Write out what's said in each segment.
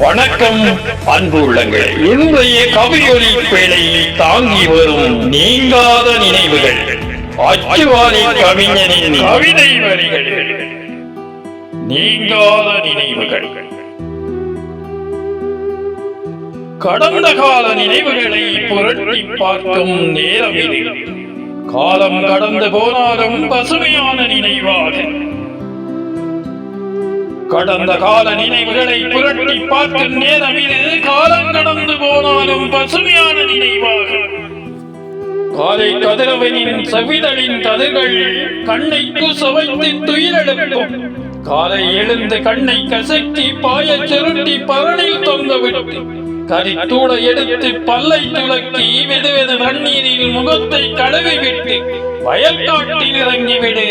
வணக்கம் அன்பு உள்ளங்கள். இன்றைய கவியொலி பேழையை தாங்கி வரும் நீங்காத நினைவுகள். அச்சுவாரி கவிஞனின் கவிதை வரிகள். நீங்காத நினைவுகள். கடந்த கால நினைவுகளை புரட்டி பார்க்கும் நேரம் இது. காலம் கடந்து போனாலும் பசுமையான நினைவாக. கடந்த கால நினைவுகளை புரட்டி பார்க்கும் நேரம் இது காலம் கடந்து போனாலும் பசுமையான நினைவாக. காலை கதிரவனின் செவிதலின் கதிர்கள் கண்ணை குசவைத்து துயிலெழுப்பும் காலை எழுந்து கண்ணை கசக்கி பாயச் சுருட்டி பரணில் தொங்க விட்டு எடுத்து பல்லை துளக்கி வெதுவெது தண்ணீரில் முகத்தை கழுவி விட்டு வயல்காட்டில் இறங்கிவிடு.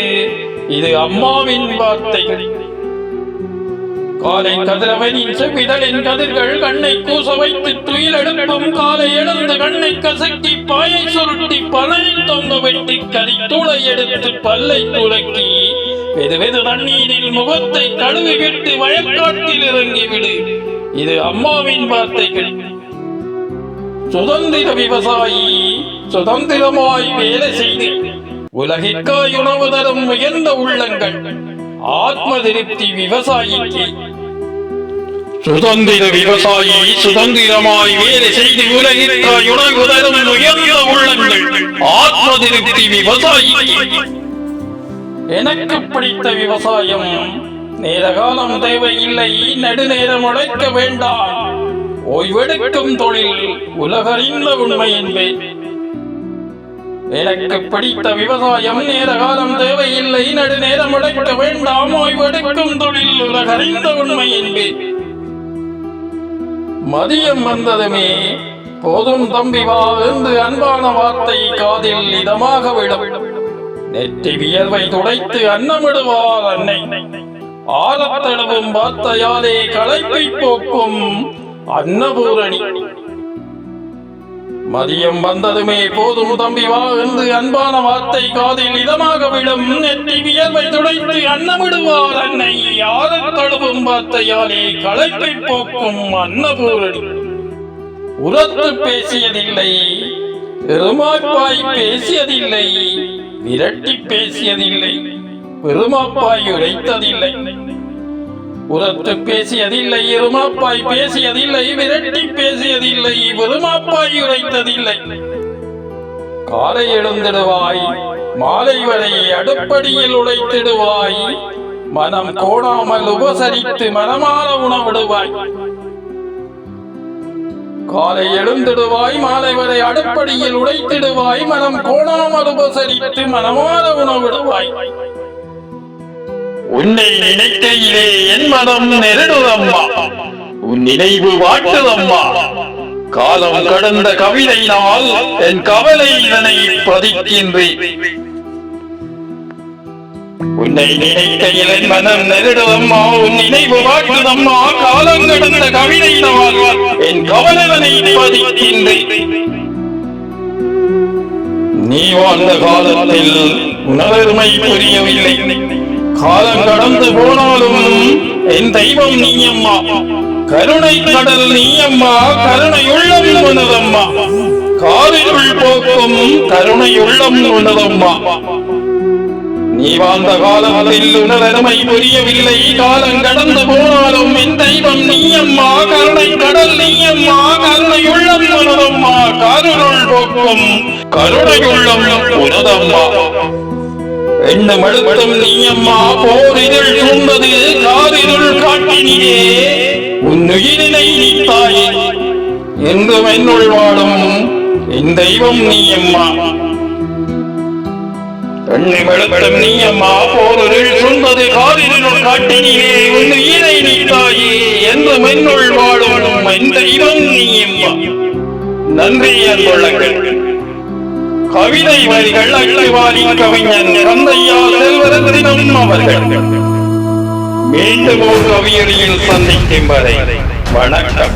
இது அம்மாவின் வார்த்தைகள் காலை கதிரவனின் செவ்விதழின் கதிர்கள் கண்ணை கூச வைத்து துயில் எடுப்பும் காலை எழுந்து கண்ணை கசக்கி பாயை சுருட்டி பழையில் தொங்க வெட்டி கறி தூளை எடுத்து பல்லை துளக்கி வெது வெது தண்ணீரில் முகத்தை கழுவி விட்டு வயற்காட்டில் இறங்கிவிடு இது அம்மாவின் வார்த்தைகள். சுதந்திர விவசாயி சுதந்திரமாய் வேலை செய்து உலகிற்காய் உணவு தரும் உயர்ந்த உள்ளங்கள். ஆத்ம திருப்தி விவசாயிக்கு. சுதந்திர விவசாயி சுதந்திரமாய் வேலை செய்து உலகிற்காய் உணவு உயர்ந்த உள்ளங்கள். ஆத்ம திருப்தி விவசாயிக்கு. எனக்கு பிடித்த விவசாயம் நேரகாலம் தேவையில்லை நெடுநேரம் உழைக்க வேண்டாம். ஓய்வெடுக்கும் தொழில் உலகறிந்த உண்மை என்பேன் எனக்கு பிடித்த விவசாயம் நேர காலம் தேவையில்லை நடுநேரம் உழைக்க வேண்டாம். ஓய்வெடுக்கும் தொழில் உலகறிந்த உண்மை என்பேன் மதியம் வந்ததுமே. போதும் தம்பி வா என்று அன்பான வார்த்தை காதில் இதமாக விடும். நெற்றி வியர்வை துடைத்து அன்னமிடுவார் அன்னை. ஆரத்தளவும் வார்த்தையாலே களைப்பை போக்கும் அன்னபூரணி. மதியம் வந்ததுமே போதும் தம்பி வா என்று அன்பான வார்த்தை காதில் இதமாக விடும். நெற்றி வியர்வை துடைத்து அன்னமிடுவார் அன்னை. தழுவும் வார்த்தையாலே களைப்பை போக்கும் அன்னபூரணி. உரத்து பேசியதில்லை பெருமாப்பாய் பேசியதில்லை விரட்டி பேசியதில்லை பெருமாப்பாய் உரைத்ததில்லை. உரத்து பேசியதில்லை இருமாப்பாய் பேசியதில்லை விரட்டி பேசியதில்லை பெருமாப்பாய் உரைத்ததில்லை. காலை எழுந்திடுவாய் மாலை வரை அடுப்படியில் உழைத்திடுவாய் மனம் கோடாமல் உபசரித்து மனமாற உணவிடுவாய். காலை எழுந்திடுவாய் மாலை வரை அடுப்படியில் உடைத்திடுவாய் மனம் கோணாமல் உபசரித்து மனமாற உணவிடுவாய். உன்னை நினைக்கையிலே என் மனம் நெருடுதம்மா. உன் நினைவு வாட்டுதம்மா. காலம் கடந்த கவிதையினால் என் கவலை இதனை பதிக்கின்றேன் உன்னை நினைக்கையில் என் மனம் நெருடுதம்மா உன் நினைவு வாட்டுதம்மா காலம் கடந்த கவிதை நாள் என் கவலவனை பதிக்கின்றேன் நீ வாழ்ந்த காலத்தில் உணர்மை புரியவில்லை. காலம் கடந்து போனாலும் என் தெய்வம் நீ அம்மா கருணை கடல் நீ அம்மா கருணை உள்ளம் உணதம்மா. காரிருள் போக்கும் கருணை உள்ளம் உணதம்மா. நீ வாழ்ந்த காலத்தில் உணரமை புரியவில்லை. காலம் கடந்து போனாலும் என் தெய்வம் நீ அம்மா. கருணை கடல் நீ அம்மா. கருணை உள்ளம் உணரம்மா கருணை போக்கும். கருணை உள்ளம் உணரம்மா எண்ணம் அழுத்தம் நீ அம்மா. போரிதழ் சூழ்ந்தது காரிருள் காட்டினியே. உன் உயிரினை நீ தாயே என்றும் என்னுள் வாழும் என் தெய்வம் நீ அம்மா. எண்ணம் அழுத்தம் நீ அம்மா போரிருள் சூழ்ந்தது காரிருள் உன் உயிரை நீ தாயே என்றும் என்னுள் வாழும் என் தெய்வம் நன்றி அன்புள்ளங்கள் கவிதை வரிகள் அள்ளுவாரி கவிஞன் கந்தையா செல்வரத்தினம் அவர்கள். மீண்டும் ஒரு சந்திக்கும் வரை வணக்கம்.